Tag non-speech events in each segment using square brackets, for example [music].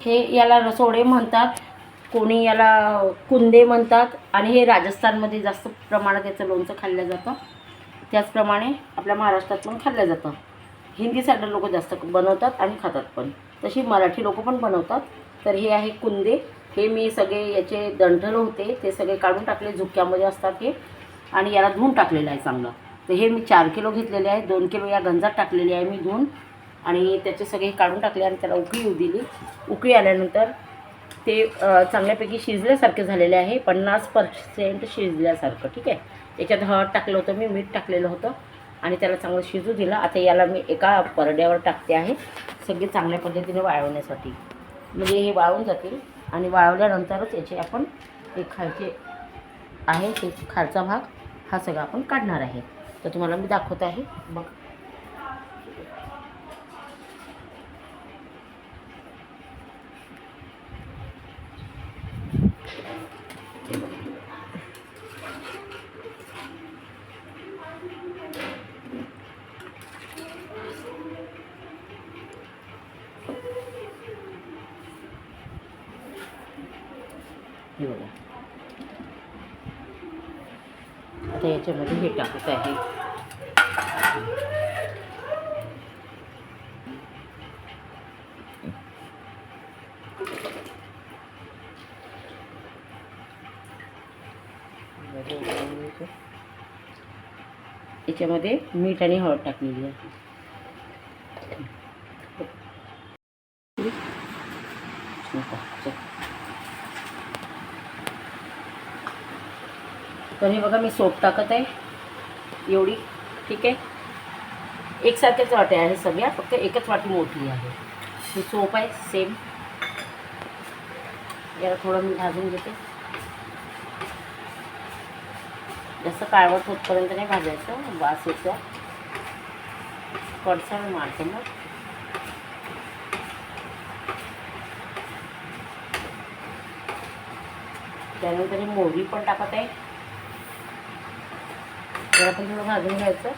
हे याला रसोडे म्हणतात कोणी याला कुंदे म्हणतात आणि हे राजस्थानमध्ये जास्त प्रमाणात याचं लोणचं खाल्लं जातं. त्याचप्रमाणे आपल्या महाराष्ट्रात पण खाल्लं जातं. हिंदी साईडला लोक जास्त बनवतात आणि खातात पण. तशी मराठी लोक पण बनवतात. तर हे आहे कुंदे. हे मी सगळे याचे दंठल होते ते सगळे काढून टाकले झुक्यामध्ये असतात हे. आणि याला धुवून टाकलेलं आहे चांगलं. तर हे मी चार किलो घेतलेले आहे. दोन किलो या गंजात टाकलेले आहे मी धुवून. आणि त्याचे सगळे काढून टाकले आणि त्याला उकळी येऊ दिली. उकळी आल्यानंतर ते चांगल्यापैकी शिजल्यासारखे झालेले आहे. पन्नास पर्सेंट शिजल्यासारखं ठीक आहे? याच्यात हळद टाकलं होतं मी मीठ टाकलेलं होतं आणि त्याला चांगलं शिजू दिलं. आता याला मी एका परड्यावर टाकते आहे. सगळे चांगल्या पद्धतीने वाळवण्यासाठी. म्हणजे हे वाळून जातील आणि वाळवल्यानंतरच याचे आपण हे खालचे आहे ते खालचा भाग हा सगळा आपण काढणार आहे. तर तुम्हाला मी दाखवत आहे. बघ. हे बघा. आता याच्यामध्ये हे टाकत आहे. याच्यामध्ये मीठ आणि हळद टाकलेली आहे. चल. तर हे बघा मी सोप टाकत आहे. एवढी ठीक आहे? एकसारख्याच वाट्या आहे सगळ्या फक्त एकच वाटी मोठी आहे. ही सोप आहे सेम याला थोडं मी भाजून घेते. जास्त काळवट होतपर्यंत नाही भाजायचं वास येतो. कडसण मारते मग त्यानंतर मोहरी पण टाकत आहे. तर आपण थोडं भाजून घ्यायचं.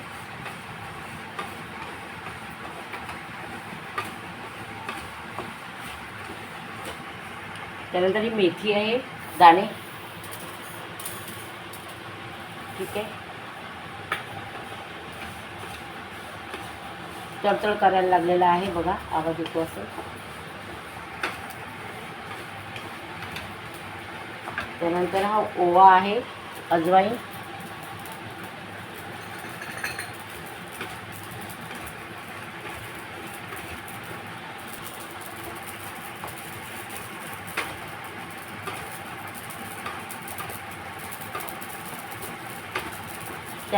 त्यानंतर ही मेथी आहे दाणे. ठीक आहे. तडतड करायला लागलेला आहे बघा आवाज येतो असं. त्यानंतर हा ओवा आहे अजवाईन.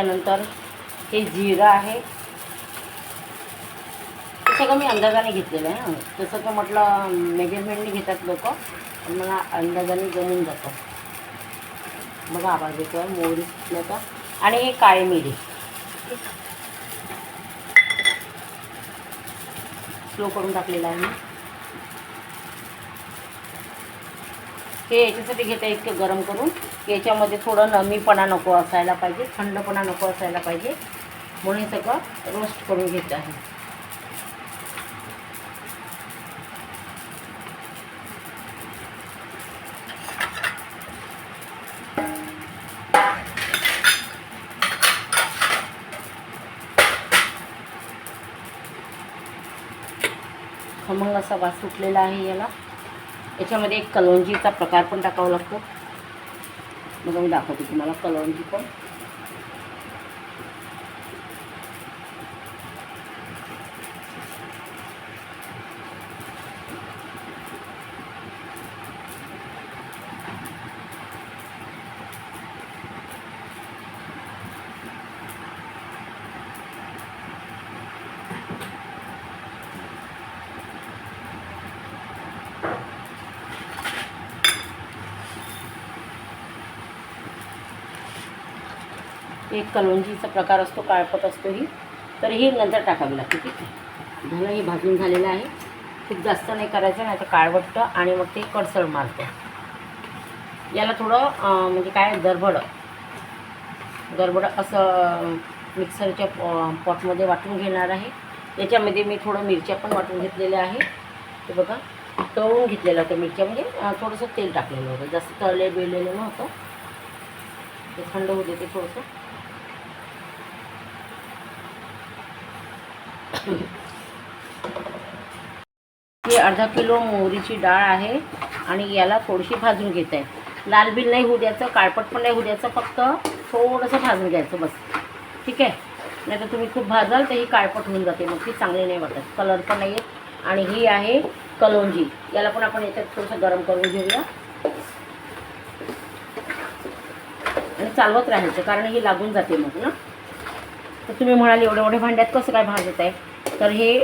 त्यानंतर हे जिरं आहे. ते सगळं मी अंदाजाने घेतलेलं आहे तसं तर म्हटलं मेजरमेंटने घेतात लोक पण मला अंदाजाने जमून जातं. बघा आवाज येतो आहे मोहरी सुटल्याचा आणि हे काळे मिरी. स्लो करून टाकलेलं आहे मी. हे याच्यासाठी घेता इतकं गरम करून. याच्यामध्ये थोडं नमीपणा नको असायला पाहिजे थंडपणा नको असायला पाहिजे. म्हणून हे सगळं रोस्ट करून घेत आहे. खमंग असा वास सुटलेला आहे याला. याच्यामध्ये एक कलोंजीचा प्रकार पण टाकावा लागतो. मग मी दाखवते तुम्हाला कलोंजी पण. कलवंजीचा प्रकार असतो काळपट असतो ही तर ही नंतर टाकावी लागते ठीक आहे? झालं हे भाजून झालेलं आहे. खूप जास्त नाही करायचं नाही तर काळवटतं आणि मग ते कडसळ मारतं. याला थोडं म्हणजे काय दरबड दरबड असं मिक्सरच्या पॉ पॉटमध्ये वाटून घेणार आहे. याच्यामध्ये मी थोडं मिरच्या पण वाटून घेतलेल्या आहे. ते बघा तळून घेतलेलं होतं मिरच्या म्हणजे थोडंसं तेल टाकलेलं होतं. जास्त तळले बिळलेलं नव्हतं. ते थंड होते ते थोडंसं. ही अर्धा किलो मोहरीची डाळ आहे आणि याला थोडीशी भाजून घेत आहे. लाल बिल नाही होऊ द्यायचं काळपट पण नाही होऊ द्यायचं फक्त थोडंसं भाजून घ्यायचं बस. ठीक आहे? नाही तर तुम्ही खूप भाजाल तर ही काळपट होऊन जाते मग ती चांगली नाही वाटत. कलर पण नाही येत आणि ही आहे कलोंजी याला पण आपण याच्यात थोडंसं गरम करून घेऊया. आणि चालवत राहायचं कारण ही लागून जाते मग ना? तर तुम्ही म्हणाल एवढ्या एवढ्या भांड्यात कसं काय भाजत आहे? तर हे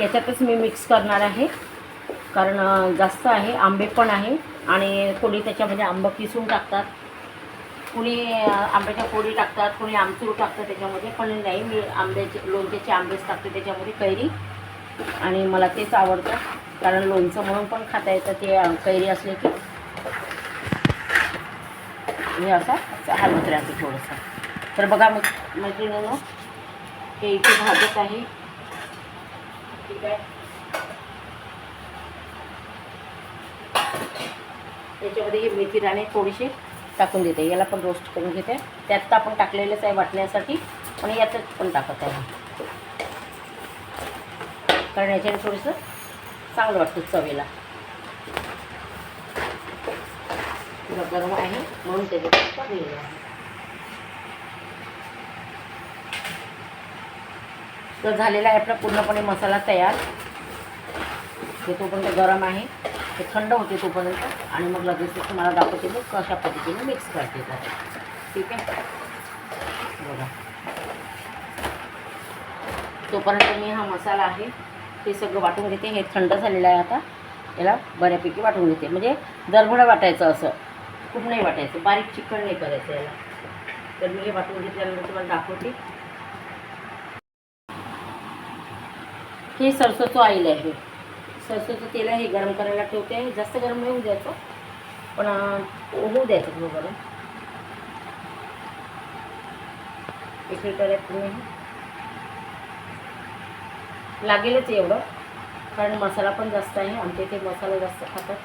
याच्यातच मी मिक्स करणार आहे. कारण जास्त आहे आंबे पण आहे आणि कोणी त्याच्यामध्ये आंबं किसून टाकतात. कुणी आंब्याच्या पोळी टाकतात कोणी आमचूर टाकतात त्याच्यामध्ये पण नाही मी आंब्याचे लोणच्याचे आंबेच टाकते त्याच्यामध्ये कैरी. आणि मला तेच आवडतं कारण लोणचं म्हणून पण खाता येतं ते कैरी असले की. हे असं असं हलवत राहते थोडंसं. तर बघा मग मैत्रिणीनं हे इथे भाजत आहे. ठीक आहे. त्याच्यामध्ये ही मेथी दाणे थोडीशी टाकून देते. याला पण रोस्ट करून घेते. त्यात तर आपण टाकलेलंच आहे वाटण्यासाठी आणि यातच पण टाकत आहे. कारण याच्याने थोडंसं चांगलं वाटतं चवेला. गरम आहे म्हणून त्याच्यात टाकलेलं आहे. तर झालेला आहे आपला पूर्णपणे मसाला तयार. ते तोपर्यंत गरम आहे ते थंड होते तोपर्यंत. आणि मग लगेच तुम्हाला दाखवते मी कशा पद्धतीने मिक्स करते ठीक आहे? बघा. तोपर्यंत मी हा मसाला आहे ते सगळं वाटून घेते. हे थंड झालेलं आहे आता. याला बऱ्यापैकी वाटून घेते. म्हणजे दरभडं वाटायचं असं. खूप नाही वाटायचं. बारीक चिकन नाही करायचं याला. तर मी हे वाटून घेतल्यानंतर तुम्हाला दाखवते. हे सरसोचं ऑइल आहे. सरसोचं तेल आहे हे गरम करायला ठेवते आहे. जास्त गरम नाही होऊ द्यायचं. पण होऊ द्यायचं थोडं गरम. एक लिटर तुम्ही लागेलच एवढं. कारण मसाला पण जास्त आहे. आमच्या इथे मसाला जास्त खातात.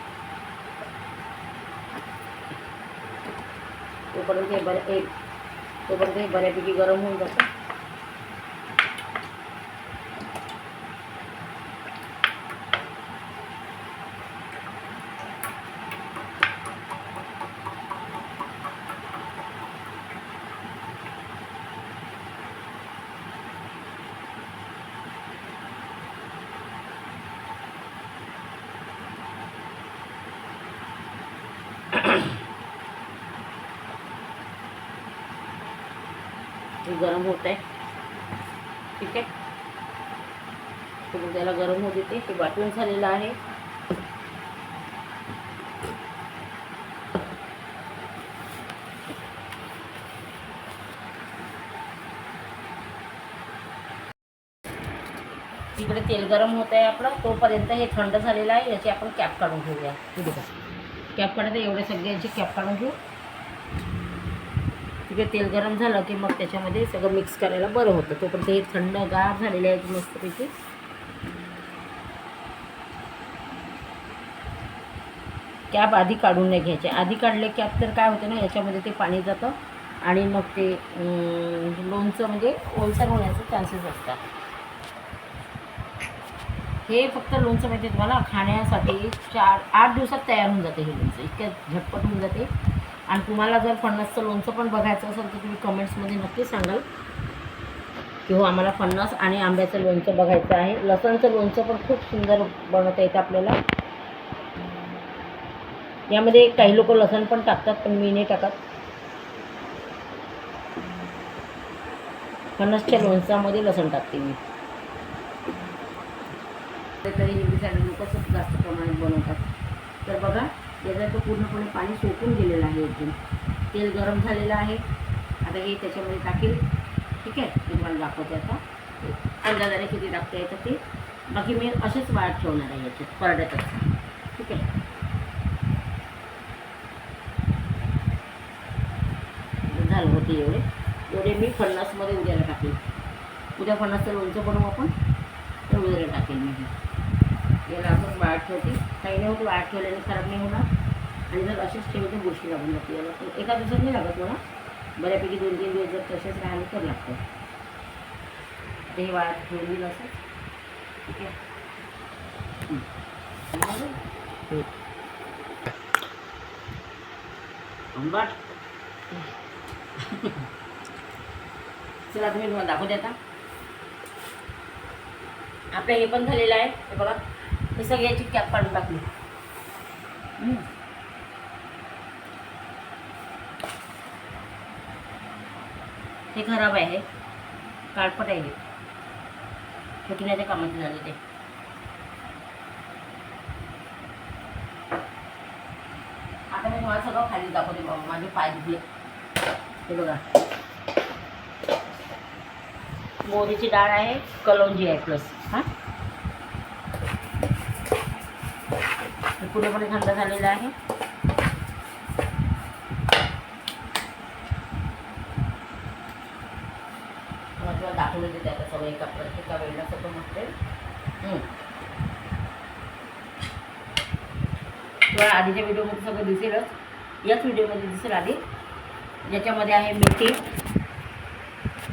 तोपर्यंत हे बरं एक तोपर्यंत हे बऱ्यापैकी गरम होऊन जातं. गरम होत आहे. ठीक आहे? त्याला गरम होऊ देते. ते वाटून झालेलं आहे. तिकडे तेल गरम होत आहे आपलं. तोपर्यंत हे थंड झालेलं आहे. याची आपण कॅप काढून घेऊया. कॅप काढायचं एवढे सगळ्यांची कॅप काढून घेऊ. तिकडे तेल गरम झालं की मग त्याच्यामध्ये सगळं मिक्स करायला बरं होतं. तोपर्यंत हे थंड गार झालेले आहेत मस्तपैकी. कॅप आधी काढून नाही घ्यायचे. आधी काढले कॅप तर काय होतं ना याच्यामध्ये ते पाणी जातं आणि मग ते लोणचं म्हणजे ओलसर होण्याचे चान्सेस असतात. हे फक्त लोणचं माहिती आहे तुम्हाला खाण्यासाठी चार आठ दिवसात तयार होऊन जाते हे लोणचं. इतक्या झटपट होऊन जाते. आणि तुम्हाला जर फणसचं लोणचं पण बघायचं असेल तर तुम्ही कमेंट्समध्ये नक्की सांगाल. की हो आम्हाला फणस आणि आंब्याचं लोणचं बघायचं आहे. लसणचं लोणचं पण खूप सुंदर बनवता येतं आपल्याला. यामध्ये काही लोक लसण पण टाकतात पण मी नाही टाकत. फणसच्या लोणचामध्ये लसण टाकते मी. तरी हिरवीसाठी लोक जास्त प्रमाणात बनवतात. तर बघा याचा तो पूर्णपणे पाणी सोकून गेलेलं आहे एकदम तेल गरम झालेलं आहे. आता हे त्याच्यामध्ये टाकेल. ठीक आहे? मी तुम्हाला दाखवते आता. अंदाजाने किती टाकता येतं ते. बाकी मी असेच वाढ ठेवणार आहे याच्यात परड्यातच. ठीक आहे? झालं होते एवढे. एवढे मी फणसमध्ये उद्याला टाकेल. उद्या फणसचं लोणचं बनवू आपण. तर उद्याला टाकेल मी हे. याला असं वाळत ठेवते. काही नाही होते वाळत ठेवल्याने खराब नाही होणार. आणि जर असेच ठेवले तर गोष्टी लागून जाते याला तर एका दिवसात नाही लागत मला. बऱ्यापैकी दोन तीन दिवस जर तसेच राहिले तर लागतं. ते हे वाळत ठेवून असं. ठीक आहे. हं. आंबाट चला तुम्ही तुम्हाला दाखवते आता. आपलं हे पण झालेलं आहे. हे बघा. हे सगळ्याची कॅप काढून टाकली. हं. खराब आहे काळपट आहे फेकण्याच्या कामाचे झाले ते. आता मी तुम्हाला सगळं खाली दाखवते बाबा. माझे पाय दुखले. हे बघा. मोहरीची डाळ आहे कलोंजी आहे प्लस पुढे पण थंड झालेला आहे. मग तुला दाखवलं देते आता सगळं एका एका वेळेला सगळं म्हटले. किंवा आधीच्या व्हिडिओमध्ये सगळं दिसेलच. याच व्हिडिओमध्ये दिसेल आधी. ज्याच्यामध्ये आहे मेथी.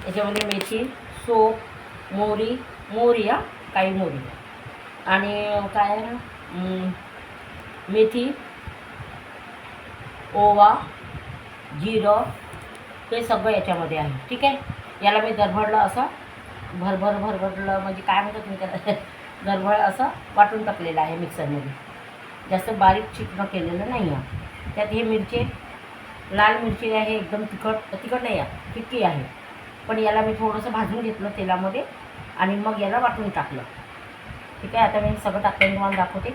याच्यामध्ये मेथी सोप मोहरी मोहरी या काही मोहरी. आणि काय मेथी ओवा जिरं हे सगळं याच्यामध्ये आहे. ठीक आहे? याला मी दरभरलं असं भरभर भरभरलं म्हणजे काय म्हणतात मी त्याला? [laughs] दरभर असं वाटून टाकलेलं आहे मिक्सरमध्ये. जास्त बारीक चिकणं केलेलं नाही आहे. त्यात हे मिरची लाल मिरची आहे एकदम तिखट तिखट नाही आहे फिक्की आहे. पण याला मी थोडंसं भाजून घेतलं तेलामध्ये आणि मग याला वाटून टाकलं. ठीक आहे? आता मी सगळं टाकल्याने तुम्हाला दाखवते.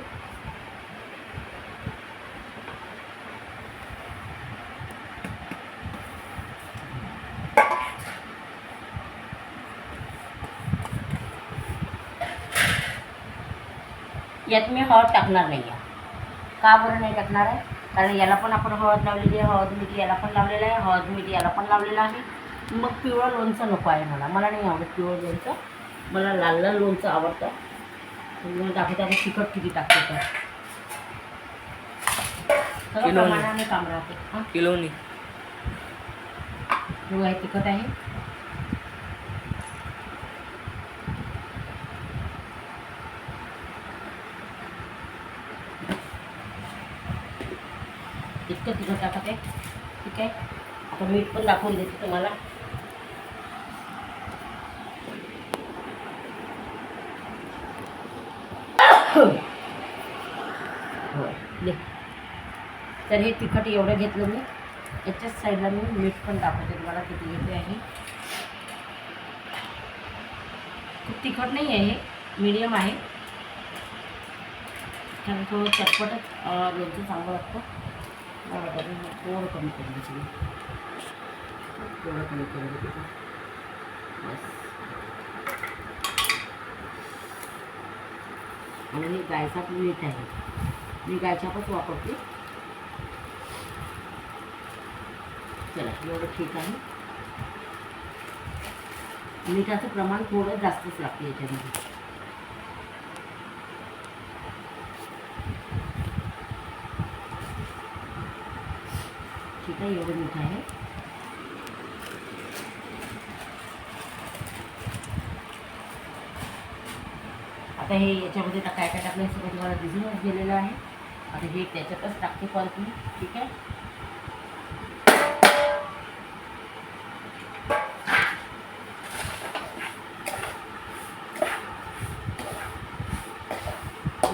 यात मी हळद टाकणार नाही आहे का बरं नाही टाकणार आहे? कारण याला पण आपण हळद लावलेली आहे हळद मिठी याला पण लावलेलं आहे हळद मिठी याला पण लावलेलं आहे. मग पिवळं लोणचं नको आहे मला. मला नाही आवडत पिवळं लोणचं. मला लाल लाल लोणचं आवडतं. मी दाखवते तिखट किती टाकते तर. सगळं. प्रमाणाने काम राहते. हां? किलोनी आहे तिखट आहे. इतकं तिखट टाकत आहे. ठीक आहे? आता मीठ पण दाखवून देते तुम्हाला. होय तर हे तिखट एवढं घेतलं मी. याच्याच साईडला मी मीठ पण दाखवते तुम्हाला किती घेते आहे. खूप तिखट नाही आहे हे. मीडियम आहे. कारण थोडं चटपटच लोणचं चांगलं लागतं. वाटतं थोडं कमी करून देते थोडं कमी करून देते बस आणि हे गायचा मीठ आहे मी गायच्यापच वापरते चला एवढं ठीक आहे मिठाचं प्रमाण थोडं जास्तच लागते याच्यामध्ये आता एवढं मीठ आहे. आता हे याच्यामध्ये आता काय काय टाकलं हे सगळं तुम्हाला दिसूनच गेलेलं आहे. आता हे त्याच्यातच टाकते परत मी ठीक आहे?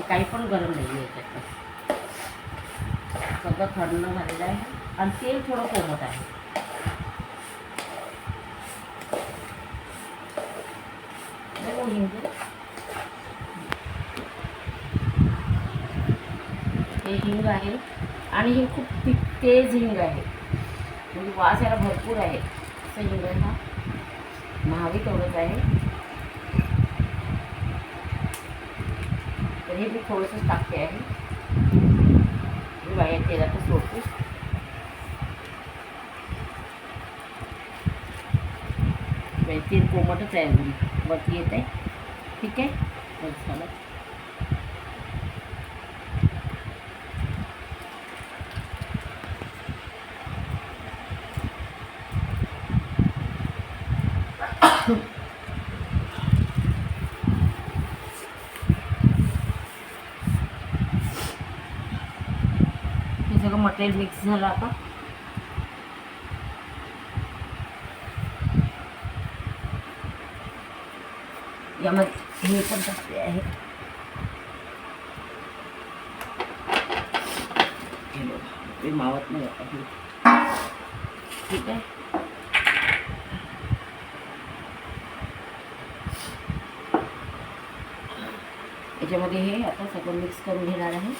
काही पण गरम नाही आहे याच्यात सगळं थंड झालेलं आहे. आणि तेल थोडं कोमट आहे. हे. हिंग आहे आणि हे खूप तेज हिंग आहे. म्हणजे वास याला भरपूर आहे. असं हिंग आहे हा. महावी तेवढंच आहे. तर हे मी थोडंसं टाकते आहे. मी बाहेर तेलातच सोडते. आहे. तीन कोमटच आहे अजून वरती येत आहे. ठीक आहे? बस झालं. हे सगळं मटेरियल मिक्स झालं आता. हे। ते आता ठीक याच्यामध्ये हे आता सगळं मिक्स करून घेणार आहे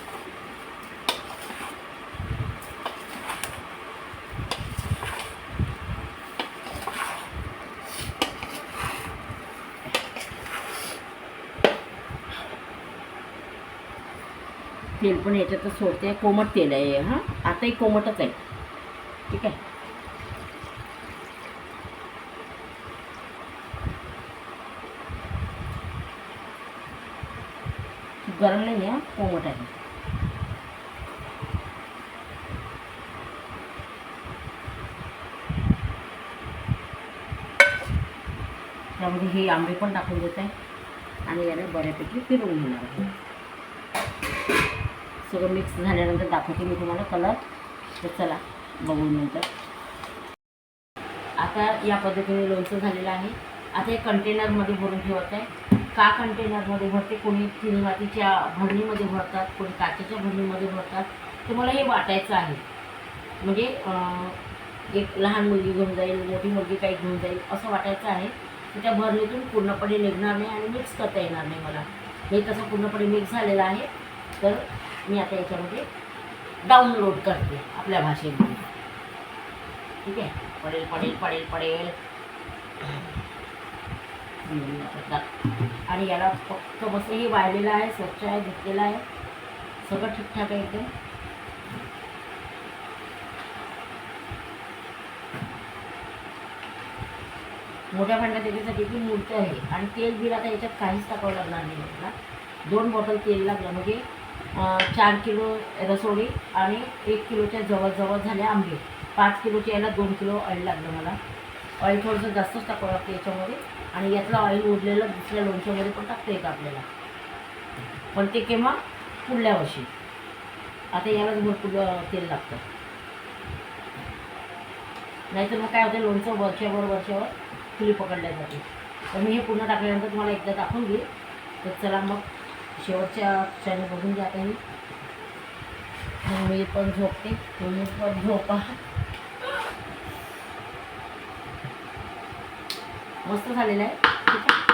तेल पण याच्यातच सोडते. कोमट तेल आहे हां आताही कोमटच आहे. ठीक आहे? गरम नाही आहे कोमट आहे. त्यामध्ये हे आंबे पण टाकून देत. आहे आणि याला बऱ्यापैकी फिरवून घेणार आहे. सगळं मिक्स झाल्यानंतर दाखवते मी तुम्हाला कलर तर चला बघून नंतर. आता या पद्धतीने लोणचं झालेलं आहे. आता हे कंटेनरमध्ये भरून ठेवत आहे. का कंटेनरमध्ये भरते? कोणी चिनी मातीच्या भरणीमध्ये भरतात कोणी काचेच्या भरणीमध्ये भरतात. तर मला हे वाटायचं आहे. म्हणजे एक लहान मुलगी घेऊन जाईल मोठी मुलगी काही घेऊन जाईल असं वाटायचं आहे. की त्या भरणीतून पूर्णपणे निघणार नाही आणि मिक्स करता येणार नाही मला. हे तसं पूर्णपणे मिक्स झालेलं आहे. तर मी आता याच्यामध्ये डाउनलोड करते आपल्या भाषेमध्ये. ठीक आहे? पडेल पडेल पडेल पडेल. आणि याला फक्त बसही हे वाळलेलं आहे स्वच्छ आहे धुतलेलं आहे. सगळं ठीकठाक आहे एकदम. मोठ्या भांड्यात त्याच्यासाठी ती मूर्ती आहे आणि तेल बिल आता याच्यात काहीच टाकावं लागणार नाही दोन बॉटल तेल लागलं. म्हणजे चार किलो रसोडी आणि एक किलोच्या जवळजवळ झाले आंबे. पाच किलोच्या याला दोन किलो ऑइल लागलं मला. ऑइल थोडंसं जास्तच टाकावं लागतं याच्यामध्ये. आणि यातलं ऑइल उरलेलं दुसऱ्या लोणच्यामध्ये पण टाकता येतं आपल्याला. पण ते केव्हा? पुढल्या वर्षी. आता यालाच भरपूर तेल लागतं. नाहीतर मग काय होतं लोणचं वर्षावर वर्षावर फुली पकडल्या जाते. तर मी हे पूर्ण टाकल्यानंतर तुम्हाला एकदा दाखवून घेईल तर चला मग शेवटच्या क्षणी बघून जाते आता मग मी पण झोपते. तुम्ही पण झोपा. मस्त झालेलं आहे. ठीक आहे?